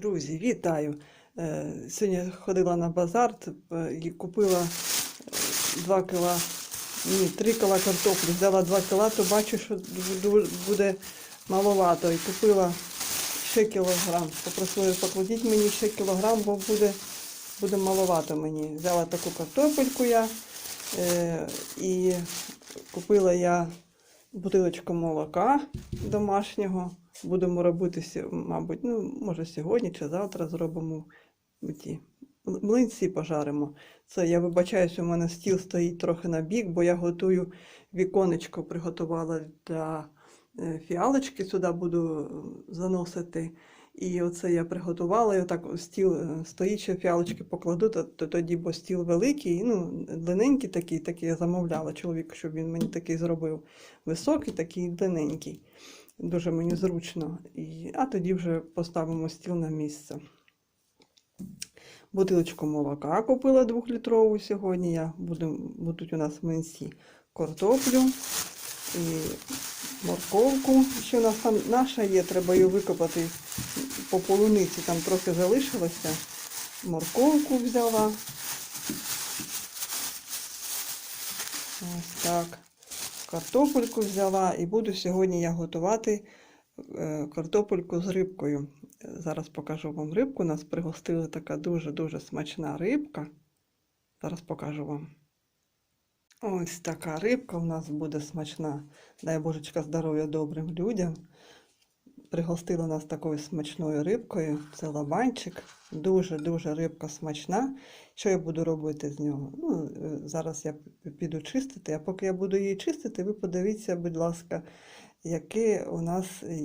Друзі, вітаю! Е, Сьогодні ходила на базар е, і купила 2 кіла, ні, 3 кіла картоплі. Взяла 2 кіла, то бачу, що буде маловато. І купила ще кілограм. Попросила, покладіть мені ще кілограм, бо буде, буде маловато мені. Взяла таку картопельку я е, і купила я бутилочку молока домашнього. Будемо робити, мабуть, ну, може сьогодні чи завтра зробимо ті млинці пожаримо. Це я вибачаюсь, у мене стіл стоїть трохи на бік, бо я готую віконечко, приготувала для е, фіалочки, сюди буду заносити. І оце я приготувала, і отак стіл е, стоїть, що фіалочки покладу, то, то тоді, бо стіл великий, ну, длинненький такий, такий я замовляла чоловіку, щоб він мені такий зробив. Високий, такий длинненький. Дуже мені зручно. І, а тоді вже поставимо стіл на місце. Бутилочку молока купила двохлітрову сьогодні. Я буду, будуть у нас млинці картоплю і морковку. Ще у нас там наша є, треба її викопати по полуниці, там трохи залишилося. Морковку взяла. Ось так. Картопельку взяла і буду сьогодні я готувати е, картопельку з рибкою. Зараз покажу вам рибку. Нас пригостила така дуже-дуже смачна рибка. Зараз покажу вам. Ось така рибка у нас буде смачна. Дай Божечка здоров'я добрим людям. Пригостила нас такою смачною рибкою. Це лабанчик. Дуже-дуже рибка смачна. Що я буду робити з нього? Ну, е, зараз я піду чистити, а поки я буду її чистити, ви подивіться, будь ласка, яке у нас е,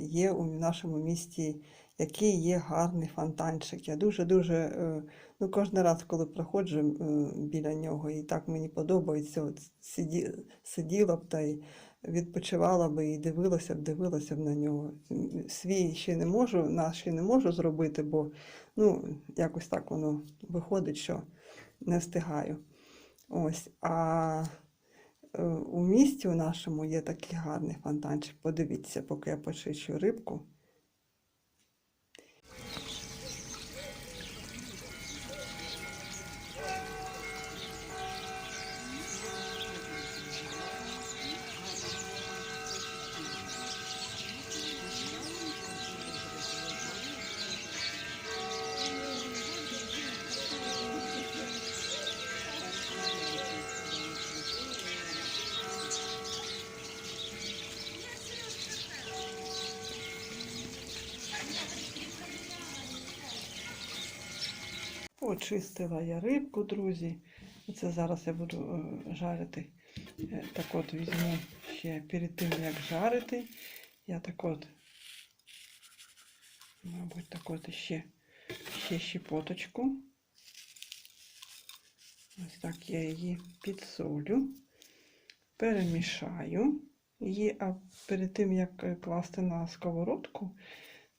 є у нашому місті, який є гарний фонтанчик. Я дуже-дуже, е, ну, кожен раз, коли проходжу е, біля нього, і так мені подобається, от сиді, сиділа б та й відпочивала би і дивилася б, дивилася б на нього. Свій ще не можу, наш ще не можу зробити, бо ну, якось так воно виходить, що не встигаю. Ось. А е, у місті у нашому є такий гарний фонтанчик. Подивіться, поки я почищу рибку. Почистила я рибку, друзі. Це зараз я буду е, жарити. Е, Так от візьму ще перед тим, як жарити. Я так от, мабуть, так от ще, ще щепоточку. Ось так я її підсолю, перемішаю її, а перед тим, як е, класти на сковородку,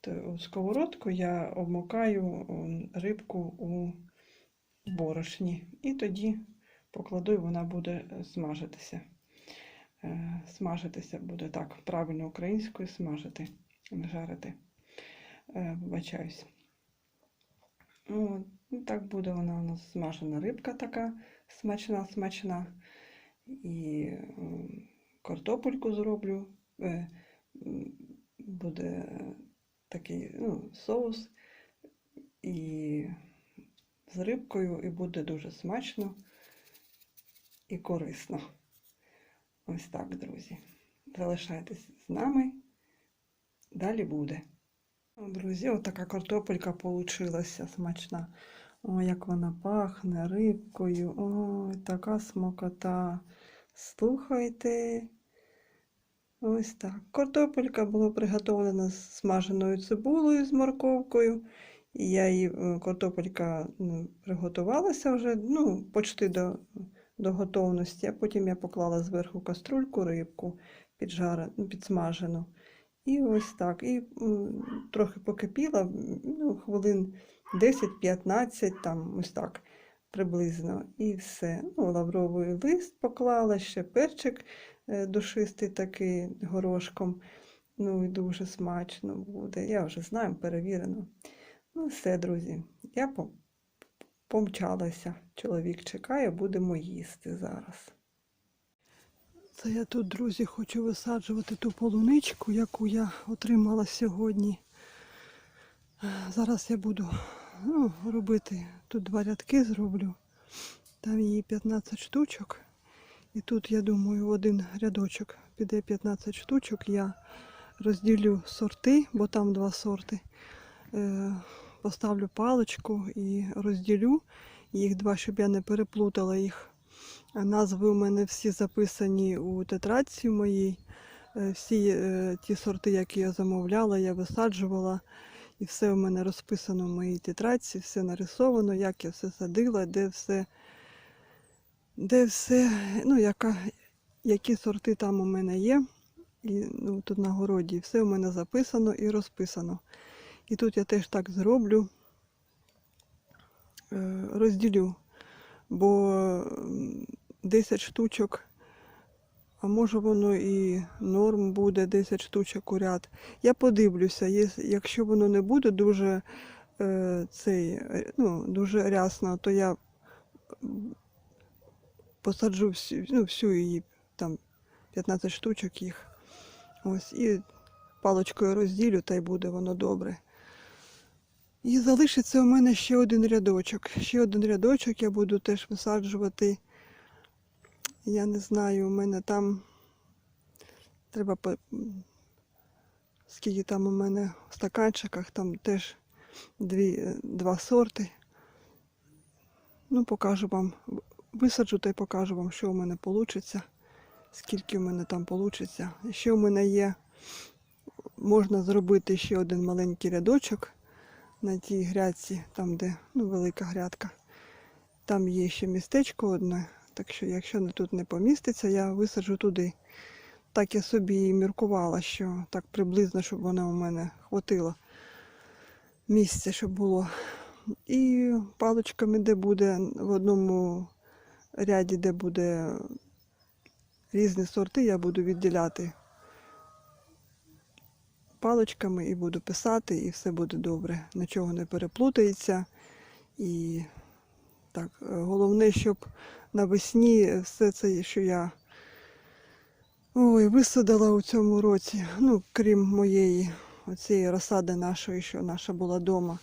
то у сковородку я обмокаю рибку у борошні. І тоді покладу, і вона буде е, смажитися. Е, Смажитися буде так, правильно українською смажити, жарити. Е, Вибачаюсь. Ну, так буде вона у нас смажена рибка така смачна, смачна. І м, картопельку зроблю. Буде такий ну, соус і з рибкою, і буде дуже смачно і корисно. Ось так, друзі. Залишайтесь з нами. Далі буде. Друзі, отака картопелька получилася смачна. О, як вона пахне рибкою. Ой, така смакота. Слухайте. Ось так. Картопелька була приготовлена з смаженою цибулею з морковкою. І я її, е, картопелька ну, приготувалася вже, ну, почти до, до готовності. А потім я поклала зверху каструльку рибку піджарену, ну, підсмажену. І ось так. І трохи покипіла, ну, хвилин 10-15, там ось так приблизно. І все. Ну, лавровий лист поклала, ще перчик е, душистий такий горошком. Ну і дуже смачно буде. Я вже знаю, перевірено. Ну, все, друзі, я помчалася. Чоловік чекає, будемо їсти зараз. Це я тут, друзі, хочу висаджувати ту полуничку, яку я отримала сьогодні. Е, Зараз я буду ну, робити тут два рядки зроблю. Там її 15 штучок. І тут, я думаю, в один рядочок піде 15 штучок. Я розділю сорти, бо там два сорти. Поставлю паличку і розділю їх два, щоб я не переплутала їх. Назви у мене всі записані у тетрадці моїй. Е, Всі е, ті сорти, які я замовляла, я висаджувала. І все у мене розписано в моїй тетрадці, все нарисовано, як я все садила, де все, де все, ну, яка, які сорти там у мене є. І ну, тут на городі все у мене записано і розписано. І тут я теж так зроблю, е, розділю, бо 10 штучок, а може воно і норм буде 10 штучок у ряд. Я подивлюся, якщо воно не буде дуже е, цей, е, ну, дуже рясно, то я посаджу всю, ну, всю її, там 15 штучок їх. Ось, і паличкою розділю, та й буде воно добре. І залишиться у мене ще один рядочок. Ще один рядочок я буду теж висаджувати. Я не знаю, у мене там треба по... скільки там у мене в стаканчиках, там теж дві, два сорти. Ну, покажу вам. Висаджу та й покажу вам, що у мене вийде, скільки у мене там вийде. Ще у мене є, можна зробити ще один маленький рядочок на тій грядці, там, де ну, велика грядка. Там є ще містечко одне, так що якщо тут не поміститься, я висаджу туди. Так я собі і міркувала, що так приблизно, щоб воно у мене хватило місця, щоб було. І паличками, де буде в одному ряді, де буде різні сорти, я буду відділяти паличками і буду писати, і все буде добре. Нічого не переплутається. І так, е, головне, щоб навесні все це, що я ой, висадила у цьому році, ну, крім моєї оцієї розсади нашої, що наша була вдома,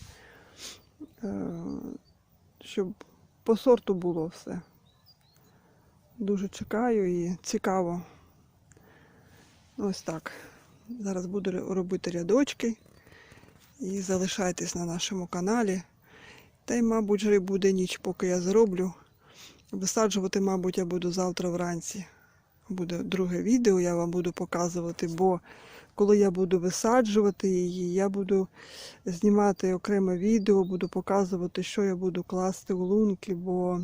щоб по сорту було все. Дуже чекаю і цікаво. Ось так. Зараз буду робити рядочки і залишайтесь на нашому каналі. Та й, мабуть, вже буде ніч, поки я зроблю. Висаджувати, мабуть, я буду завтра вранці. Буде друге відео, я вам буду показувати, бо коли я буду висаджувати її, я буду знімати окреме відео, буду показувати, що я буду класти у лунки, бо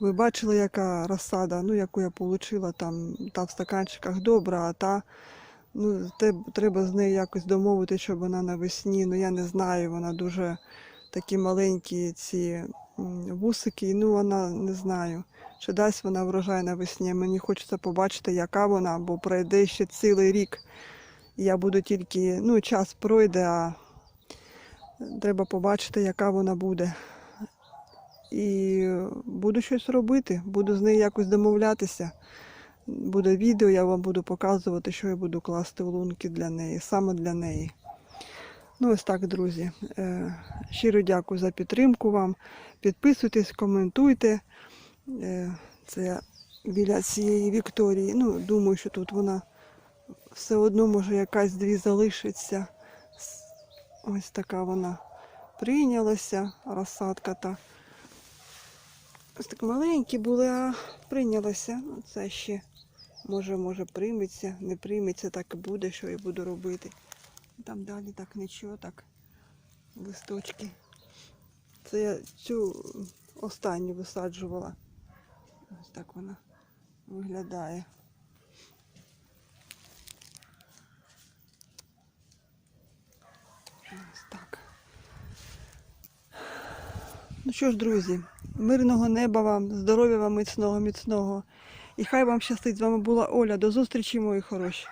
ви бачили, яка розсада, ну, яку я отримала там, та в стаканчиках добра, а та ну, треба з нею якось домовити, щоб вона навесні, ну я не знаю, вона дуже такі маленькі ці вусики, ну вона не знаю, чи дасть вона врожай навесні. Мені хочеться побачити, яка вона, бо пройде ще цілий рік. Я буду тільки, ну, час пройде, а треба побачити, яка вона буде. І буду щось робити, буду з нею якось домовлятися. Буде відео, я вам буду показувати, що я буду класти в лунки для неї, саме для неї. Ну, ось так, друзі. Е, Щиро дякую за підтримку вам. Підписуйтесь, коментуйте. Е, Це біля цієї Вікторії. Ну, думаю, що тут вона все одно може якась дві залишиться. Ось така вона прийнялася, розсадка та. Ось так маленькі були, а прийнялася. Ну, Це ще може, може прийметься, не прийметься, так і буде, що я буду робити. Там далі так нічого, так листочки. Це я цю останню висаджувала. Ось так вона виглядає. Ось так. Ну що ж, друзі, мирного неба вам, здоров'я вам міцного, міцного. І хай вам щастить. З вами була Оля. До зустрічі, мої хороші.